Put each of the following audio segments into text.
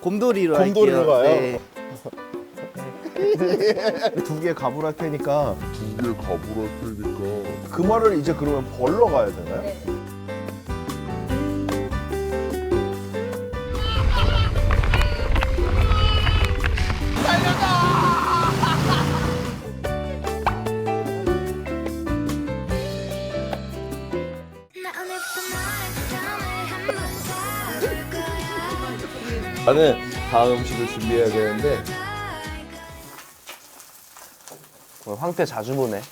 곰돌이로 곰돌이로 할게요. 가요? 네. 두개 가불 할 테니까 두개 가불 할 테니까 그 말을 이제 그러면 벌러 가야 되나요? 네. 나는 다음 음식을 준비해야 되는데 어, 황태 자주 보네.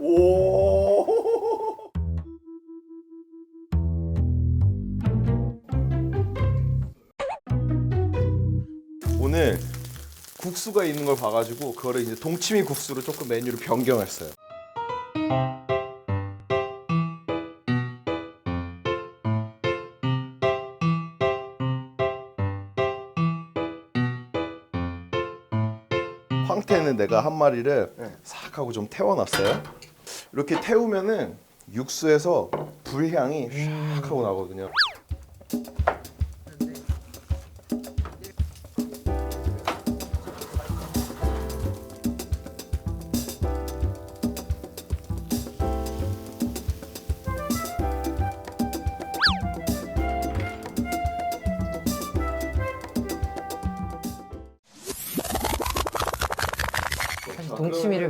오 오늘 국수가 있는 걸 봐가지고 그거를 이제 동치미 국수로 조금 메뉴를 변경했어요. 황태는 내가 한 마리를 싹 하고 좀 태워놨어요. 이렇게 태우면은 육수에서 불향이 샥 하고 나거든요.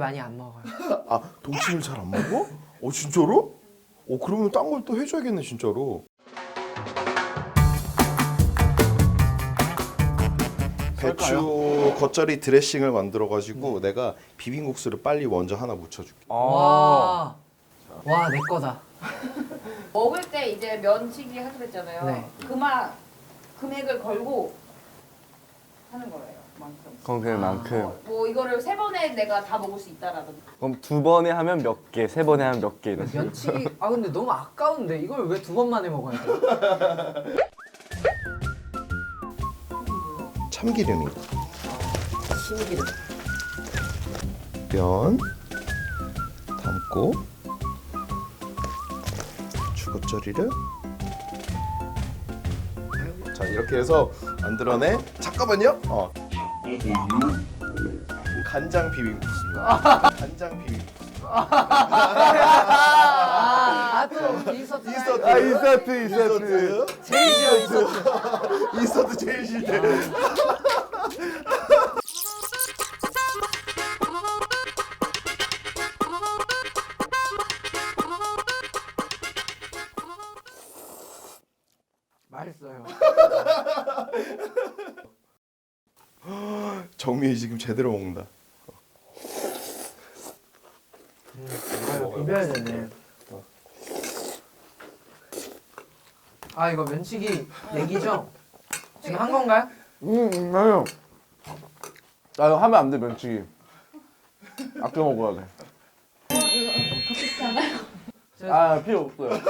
많이 안 먹어요. 아 동치미를 잘 안 먹어? 어 진짜로? 어 그러면 딴 걸 또 해줘야겠네 진짜로. 배추 겉절이 드레싱을 만들어 가지고 내가 비빔국수를 빨리 먼저 하나 묻혀줄게. 아, 와, 와, 내 거다. 먹을 때 이제 면치기 하기로 했잖아요. 네. 그만 금액을 걸고 하는 거예요. 만큼. 그럼 그만큼. 어, 뭐 이거를 세 번에 내가 다 먹을 수 있다라든지. 그럼 두 번에 하면 몇 개, 세 번에 하면 몇 개 이렇게. 면치기, 아 근데 너무 아까운데 이걸 왜 두 번만에 먹어야 돼? 참기름이. 신기름. 면 담고 주겉절이를 자 이렇게 해서 만들어내 잠깐만요 어. 간장 비빔국수입니다 간장 비빔국수 아, 또 인서트. 인서트 아, 인서트, 인서트. 제일 싫어, 인서트. 인서트 제일 싫대 맛있어요. 정민이 지금 제대로 먹는다 비벼야 되네. 아, 이거 면치기 얘기죠? 지금 한 건가요? 음, 아유. 아, 이거 하면 안 돼, 면치기. 아껴 먹어야 돼. 아, 필요 없어요.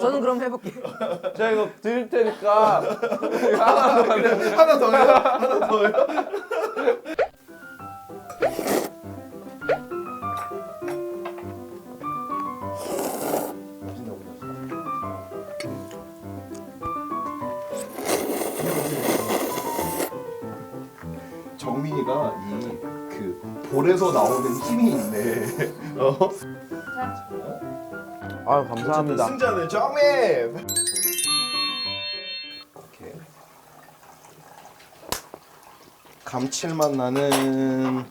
저는 그럼 해볼게요. 제가 이거 드릴 테니까. 하나 더 만들면 하나 더요 하나 더요 정민이가 이 그 볼에서 나오는 힘이 있네. 어? 자, 아유, 감사합니다. 승자는 정민. 감칠맛 나는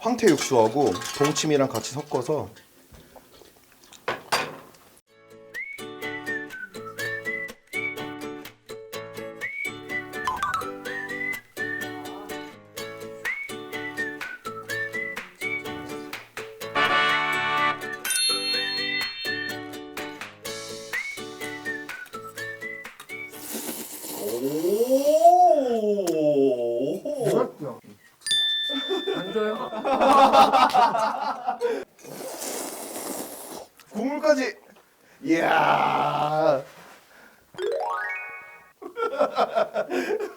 황태 육수하고 동치미랑 같이 섞어서 안 줘요? 국물까지. 이야.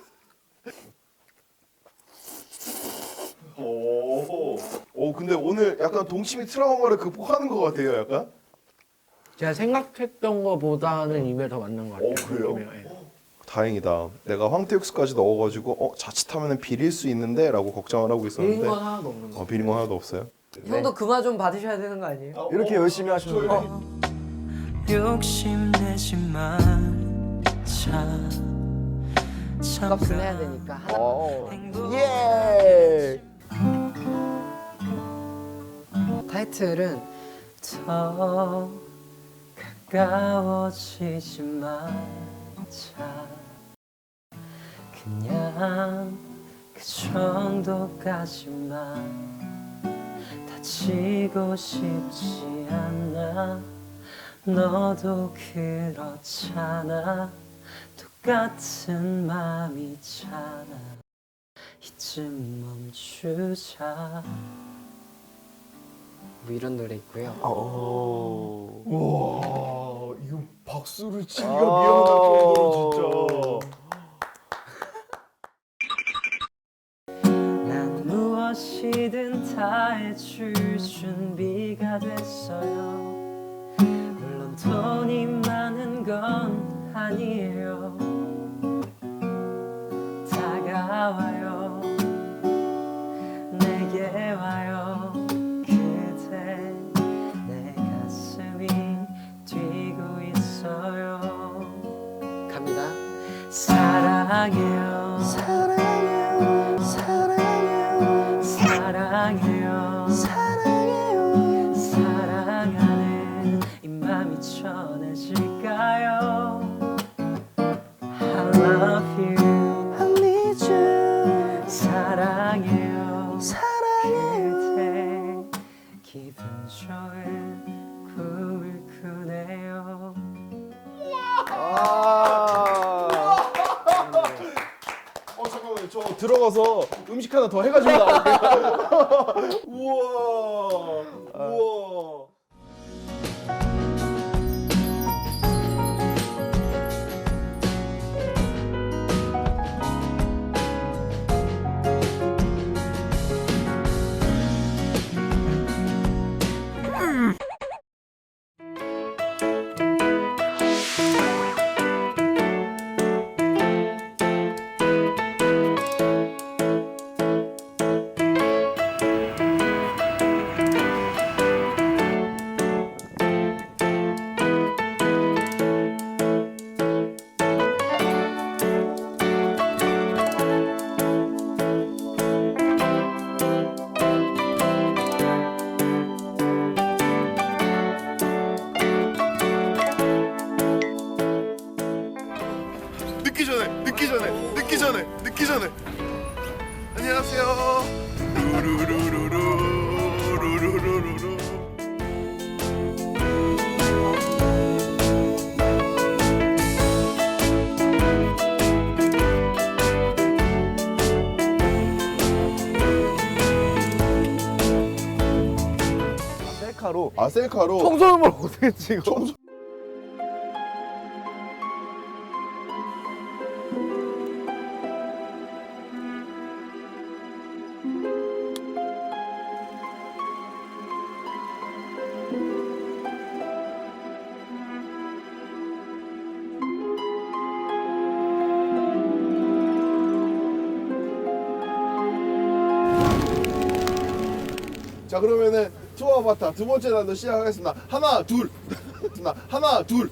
오. 오 근데 오늘 약간 동치미 트라우마를 극복하는 것 같아요, 약간. 제가 생각했던 것보다는 입에 더 맞는 것 같아요. 어, 그래요? 느낌이요. 예. 다행이다. 내가 황태육수까지 넣어가지고 어 자칫하면 비릴 수 있는데라고 걱정을 하고 있었는데 비린 건 하나도 없는 거. 어, 비린 건 하나도 없어요. 형도 그마 좀 받으셔야 되는 거 아니에요? 이렇게 열심히 하시는 거. 욕심내지만 참 값은 해야 되니까 하나. 어. 예. 타이틀은 더 가까워지지 마자 그냥 그 정도까지만 다치고 싶지 않아 너도 그렇잖아 똑같은 맘이잖아 이쯤 멈추자 뭐 이런 노래 있고요. 오. 와 이거 박수를 치기가 아. 미안할 정도로 진짜. 다 해줄 준비가 됐어요. 물론 돈이 많은 건 아니에요. 다가와요. 내게 와요. 그대 내 가슴이 뛰고 있어요. 갑니다. 사랑해요 사랑해요 들어가서 음식 하나 더 해가지고 나올게요. 우와. 우와. 전에, 늦기 전에, 늦기 전에. 안녕하세요. 루루루루루, 루루루루루. 셀카로 아 셀카로. 청소년을 어떻게 찍어? 자 그러면은 투어 바타 두 번째 난도 시작하겠습니다. 하나 둘. 하나 하나 둘.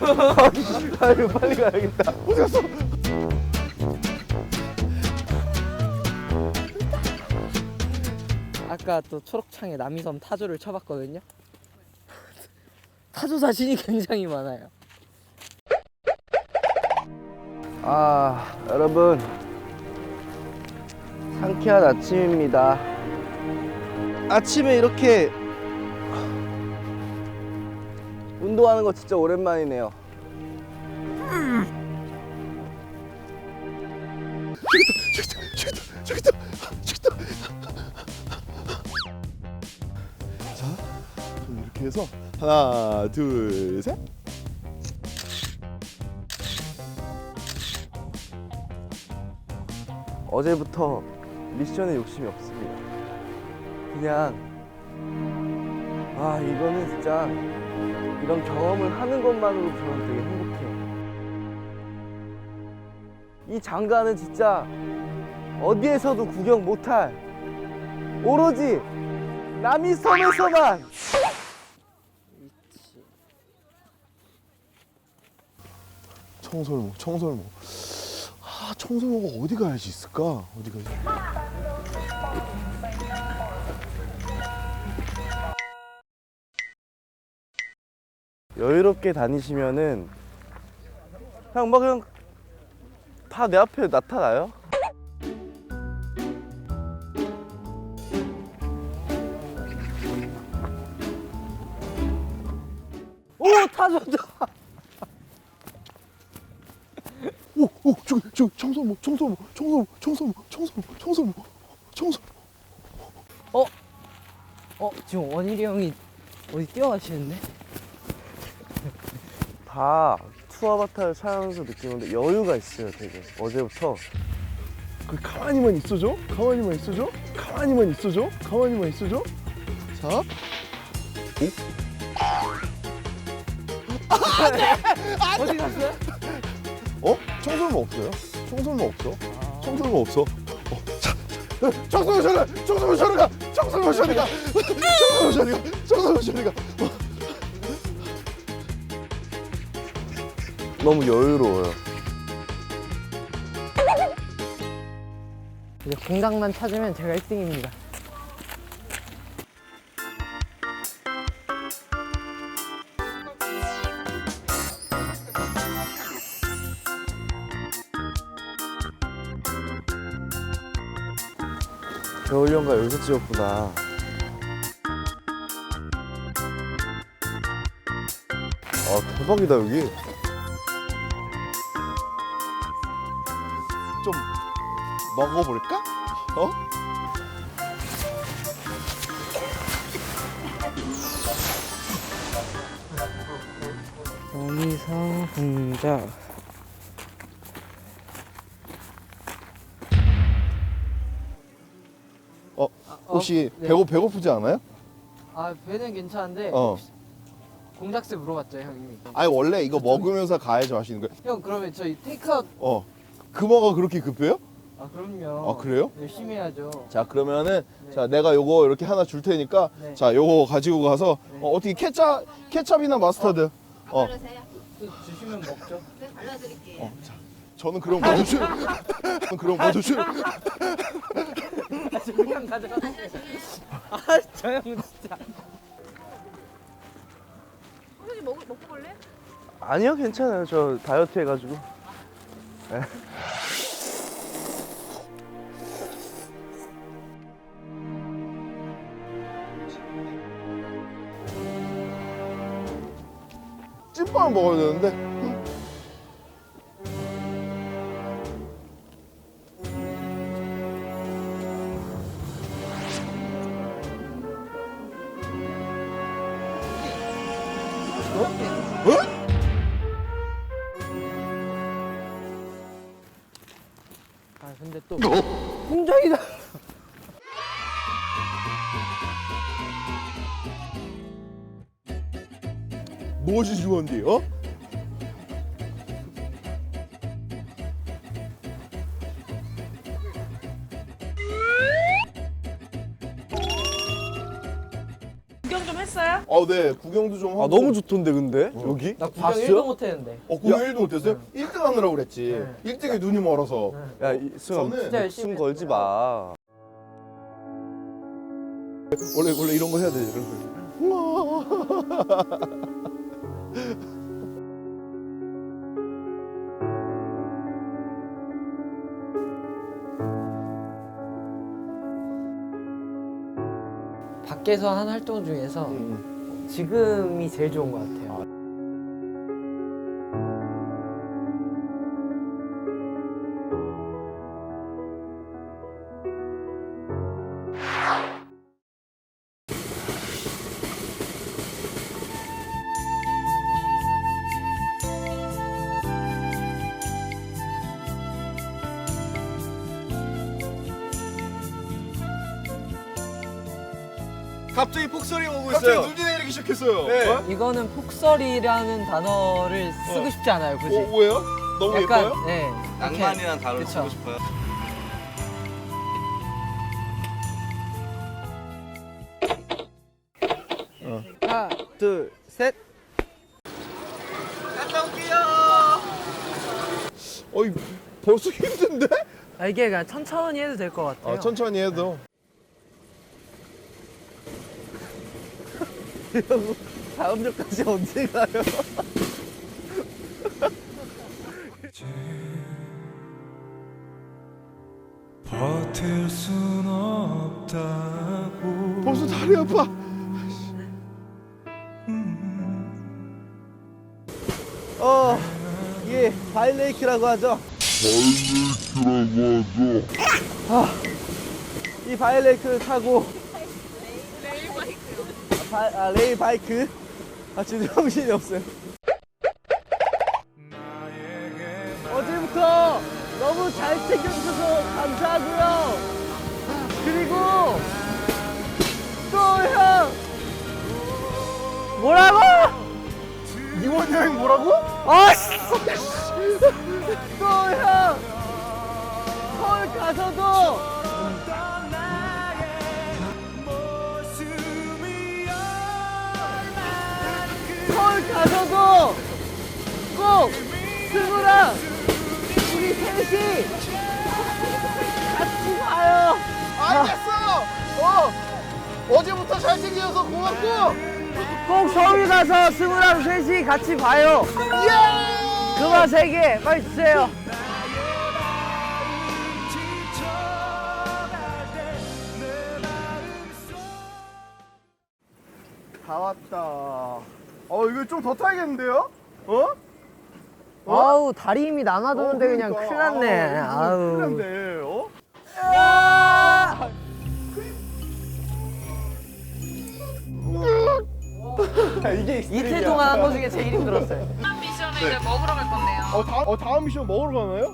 아유 빨리 가야겠다. 어디 갔어? 아까 또 초록창에 남이섬 타조를 쳐봤거든요. 타조 사진이 굉장히 많아요. 아 여러분 상쾌한 아침입니다. 아침에 이렇게 운동하는 거 진짜 오랜만이네요. 자, 좀 이렇게 해서 하나 둘 셋. 어제부터 미션에 욕심이 없습니다. 그냥 아 이거는 진짜 이런 경험을 하는 것만으로 저는 되게 행복해요. 이 장가는 진짜 어디에서도 구경 못할 오로지 남이섬에서만 청설모, 청설모. 아, 청설모가 어디 가야지 있을까? 어디 가야지? 여유롭게 다니시면은 그냥 막 그냥 다 내 앞에 나타나요. 오 타졌다. 오, 오, 저기, 저기 청설모, 청설모, 청설모, 청설모, 청설모, 청설모, 청설모. 어 지금 원일이 형이 어디 뛰어가시는데? 다 투어바타를 촬영하면서 느끼는데 여유가 있어요 되게 어제부터 그 가만히만 있어줘. 가만히만 있어줘. 가만히만 있어줘. 가만히만 있어줘. 자, 어디 갔어요? 어? 청설모 없어요? 청설모 없어? 청설모 없어? 어, 자, 자, 청설모 저리 가! 청설모 저리 가! 청설모 저리 가! 청설모 저리 가! 청설모 저리 가! 너무 여유로워요 이제 공장만 찾으면 제가 1등입니다. 겨울연가 여기서 찍었구나 아 대박이다 여기. 좀 먹어볼까? 어? 원희성 공장. 혹시 네. 배고 배고프지 않아요? 아 배는 괜찮은데 어. 공작새 물어봤죠 형님이. 아니 원래 이거 먹으면서 가야지 맛있는 거야. 형 그러면 저희 테이크아웃. 어. 금어가 그렇게 급해요? 아 그럼요. 아 그래요? 열심히 해야죠. 자 그러면은 네. 자 내가 요거 이렇게 하나 줄 테니까 네. 자 요거 가지고 가서 네. 어, 어떻게 케찹 케찹이나 마스타드 어, 또 주시면 먹죠. 어 자, 저는 그럼 먼저 줄 저는 그럼 먼저 줄 아, 저형 가져가. 아저 형 진짜. 혹시 먹, 먹고 볼래? 아니요 괜찮아요 저 다이어트 해가지고 찐빵 먹어야 되는데 무엇이 중요한데 어? 구경 좀 했어요? 어네 구경도 좀 하고 아 너무 좋던데 근데 어. 여기? 나 구경 1도 못했는데. 어 구경 1도 못했어요? 1등 하느라고 그랬지 네. 1등에 눈이 멀어서 야 이- 승아 저는 진짜 열심히 목숨 걸지 마 원래 원래 이런 거 해야 돼 이런 거 밖에서 한 활동 중에서 음. 지금이 제일 좋은 것 같아요. 시작했어요. 네. 어? 이거는 폭설이라는 단어를 쓰고 싶지 않아요, 굳이. 어, 왜요? 너무 약간 예뻐요? 네. 낭만이란 단어를 그쵸. 쓰고 싶어요. 하나, 둘, 셋. 어이 벌써 힘든데? 아, 이게 그냥 천천히 해도 될 것 같아요. 아, 천천히 해도. 다음 주까지 언제 가요? 버틸 순 없다고 벌써 다리 아파. 어, 이게 바일레이크라고 하죠. 바이레이크라고 하죠. 이 바일레이크를 타고 아, 바, 아, 레일 바이크. 아, 지금 정신이 없어요. 어제부터 너무 잘 챙겨주셔서 감사하고요. 그리고 또형 뭐라고? 이원 여행 뭐라고? 아씨! 또 형! 서울 가서도 어제부터 잘 챙겨줘서 고맙고. 꼭 서울 가서 승우랑 셋이 같이 봐요. 예! 그만 세개 빨리 주세요. 다 왔다. 어 이거 좀 더 타야겠는데요? 어? 아우 다리 힘이 남아도는데 그냥 그러니까. 큰일 났네. 아, 아우. 큰일 났네. 이게 이틀 동안 한 거 중에 제일 힘들었어요. 미션을 이제 먹으러 갈 건데요. 어, 다, 어 다음 미션 먹으러 가나요?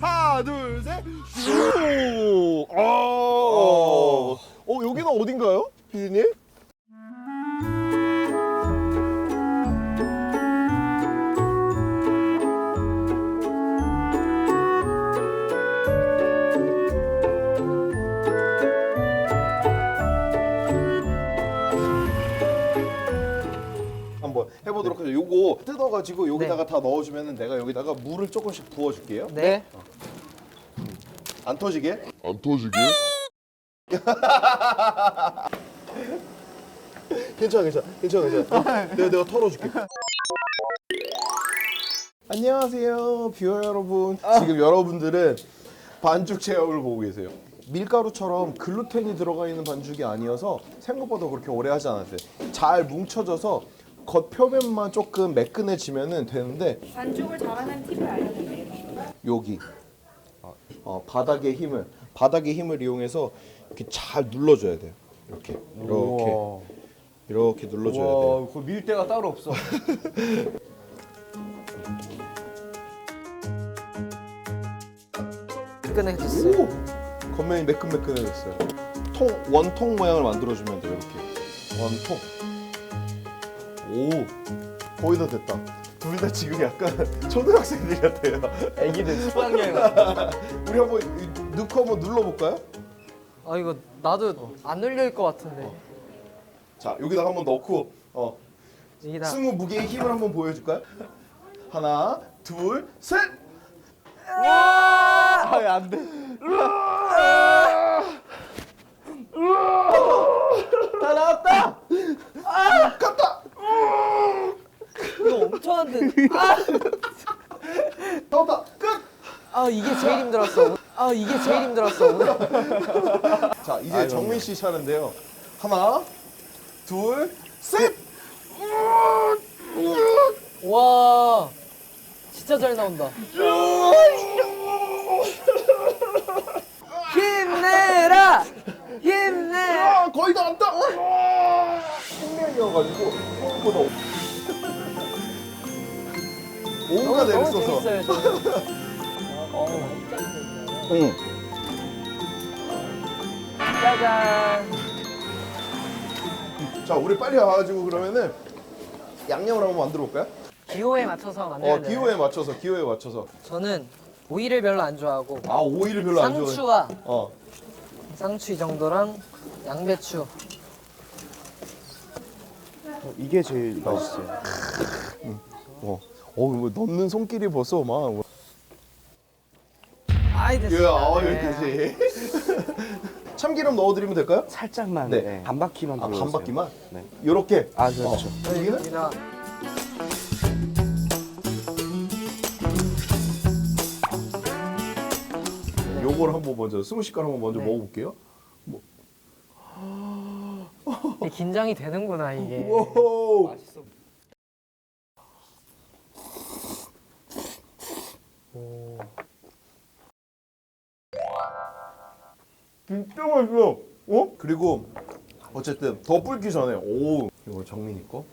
하나 둘 셋. 슈. 어. 어 여기는 어딘가요, 피디님? 해보도록 하죠. 요거 뜯어가지고 여기다가 다 넣어주면은 내가 여기다가 물을 조금씩 부어줄게요. 네. 안 터지게. 안 터지게? 괜찮아, 괜찮아, 괜찮아, 괜찮아. 내가 내가 털어줄게. 안녕하세요, 뷰어 여러분. 지금 여러분들은 반죽 체험을 보고 계세요. 밀가루처럼 글루텐이 들어가 있는 반죽이 아니어서 생각보다 그렇게 오래 하지 않았어요. 잘 뭉쳐져서 겉표면만 조금 매끈해지면 되는데 반죽을 잘하는 팁을 알려드릴게요. 여기 어, 바닥의 힘을 바닥의 힘을 이용해서 이렇게 잘 눌러줘야 돼요. 이렇게 이렇게 이렇게 눌러줘야 돼요. 그 밀대가 따로 없어. 오! 겉면이 매끈매끈해졌어요. 통 원통 모양을 만들어주면 돼요. 이렇게 원통. 오, 거의 다 됐다. 둘 다 지금 약간 초등학생들 같아요. 애기들 수학여행. 우리 한번 이- 넣고 한번 눌러볼까요? 아 이거 나도 안 눌릴 것 같은데. 자, 여기다가 한번 넣고 어, 여기다. 승우 무게의 힘을 한번 보여줄까요? 하나, 둘, 셋. 아안 돼. 다 나왔다. 갔다. 이거 엄청 안 돼. 나왔다. 끝. 아 이게 제일 힘들었어. 아 이게 제일 힘들었어. 오늘. 자, 이제 정민 씨 차례인데요. 하나, 둘, 셋. 와 진짜 잘 나온다. 힘내라 힘내라. 아, 거의 다 왔다. 생명이어가지고 생각보다 온갖 애를 너무 써서. 재밌어요 저는. 응. 짜잔. 자 우리 빨리 와가지고 그러면은 양념을 한번 만들어 볼까요? 기호에 맞춰서 만들면 어 돼요. 기호에 맞춰서 기호에 맞춰서 저는 오이를 별로 안 좋아하고 아 오이를 별로 안 좋아해 상추와 어 상추 이 정도랑 양배추 이게 제일 맛있어요. 어. 어, 이거 넣는 손길이 벌써 막. 아이 예, 됐습니다. 아, 네. 여기까지. 참기름 넣어드리면 될까요? 살짝만 네. 네. 반 바퀴만 아, 돌려주세요. 반 바퀴만? 네. 요렇게. 아 그렇죠. 여기는? 여기다 요걸 한번 먼저, 스무 식간 한번 먼저 네. 먹어볼게요. 이게 긴장이 되는구나 이게. 오. 진짜 맛있어. 어? 그리고 어쨌든 더 불기 전에 오 이거 정민이 거.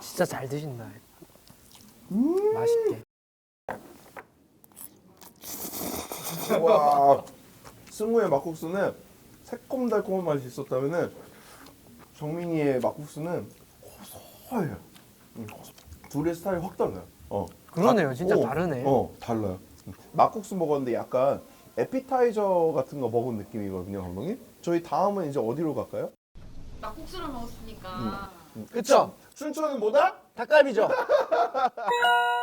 진짜 잘 드신다. 음. 맛있게. 와 승우의 막국수는 새콤달콤한 맛이 있었다면은 정민이의 막국수는 고소해요. 음, 고소. 둘의 스타일이 확 달라요. 어. 그러네요. 진짜 어, 다르네. 어 달라요. 음. 막국수 먹었는데 약간 에피타이저 같은 거 먹은 느낌이거든요, 감독님. 저희 다음은 이제 어디로 갈까요? 막국수를 먹었으니까. 그쵸? 순천은 뭐다? 닭갈비죠.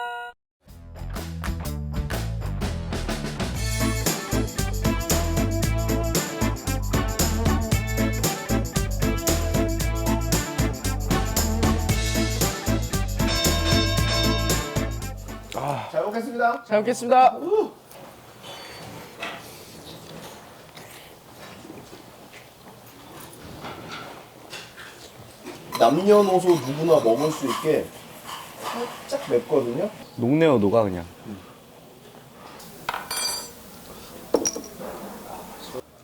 먹겠습니다. 잘 먹겠습니다. 남녀노소 누구나 먹을 수 있게 살짝 맵거든요. 녹네요 녹아 그냥.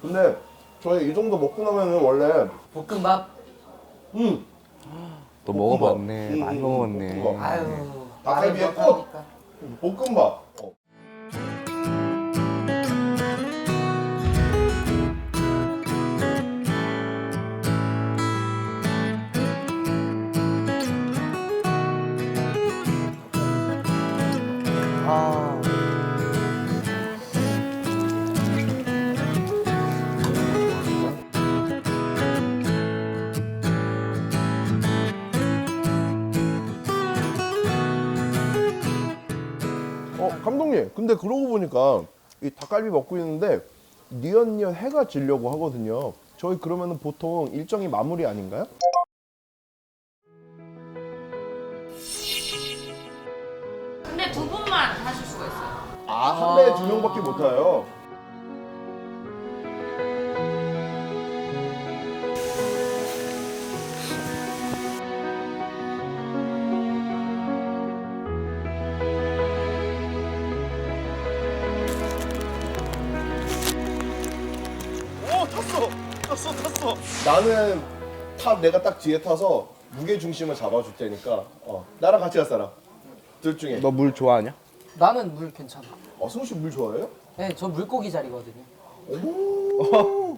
근데 저희 이 정도 먹고 나면은 원래 볶음밥. 음 또 볶음밥. 먹어봤네. 음, 많이 음, 먹어봤네. 볶음밥. 아유. 닭갈비의 말을 꽃! 못하니까. 볶음밥. 감독님 근데 그러고 보니까 이 닭갈비 먹고 있는데 니언니언 해가 지려고 하거든요. 저희 그러면은 보통 일정이 마무리 아닌가요? 근데 두 분만 하실 수가 있어요. 아 한 배에 두 명밖에 못 타요. 나는 탑 내가 딱 뒤에 타서 무게 중심을 잡아줄 테니까 어 나랑 같이 갈 사람 둘 중에 너 물 좋아하냐? 나는 물 괜찮아. 어 승우 씨 물 좋아해요? 네, 전 물고기 자리거든요. 여기서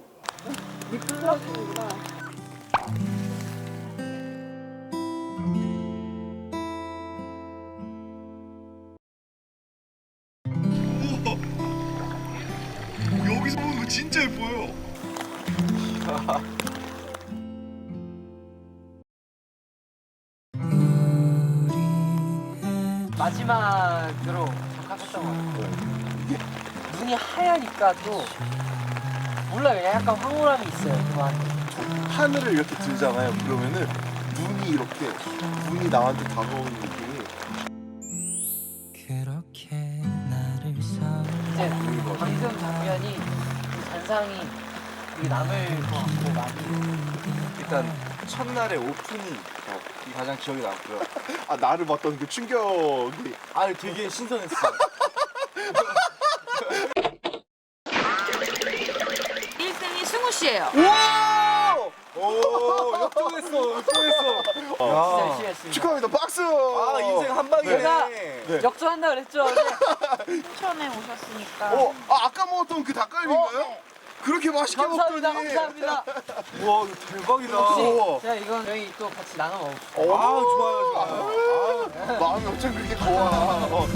마지막으로 적합했던 것 같아요. 눈이 하얘니까 또 몰라요. 약간 황홀함이 있어요. 그 안에. 하늘을 이렇게 들잖아요. 그러면은 눈이 이렇게 눈이 나한테 다가오는 느낌이 그렇게 나를 사 이제 방금 장면이 그 잔상이 되게 남을 것 같고 많이. 일단 첫날의 오픈 이 가장 기억에 남고요. 아 나를 봤던 그 충격이 아 되게 신선했어. 일등이 승우 씨예요. 오 역동했어, 역동했어. 열심히 했습니다. 축하합니다 박수 아 인생 한 방이네. 제가 네. 역전한다 그랬죠. 근데 춘천에 오셨으니까. 어, 아, 아까 먹었던 그 닭갈비인가요? 그렇게 맛있게 감사합니다. 먹더니. 감사합니다. 와 이거 대박이다. 혹시 제가 이건 저희 또 같이 나눠 먹을게요. 아 좋아요 좋아요. 아, 마음이 엄청 그렇게 좋아. 어.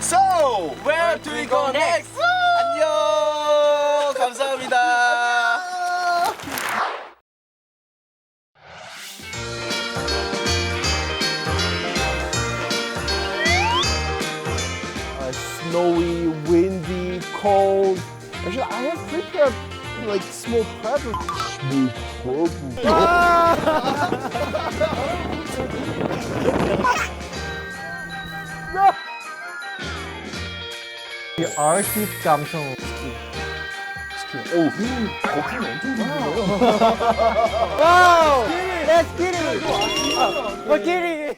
So where do we go next? like small presents. 아르티 감성. 오, 거품이 엄청 좋네요. 와우! Let's get it! 어, get it!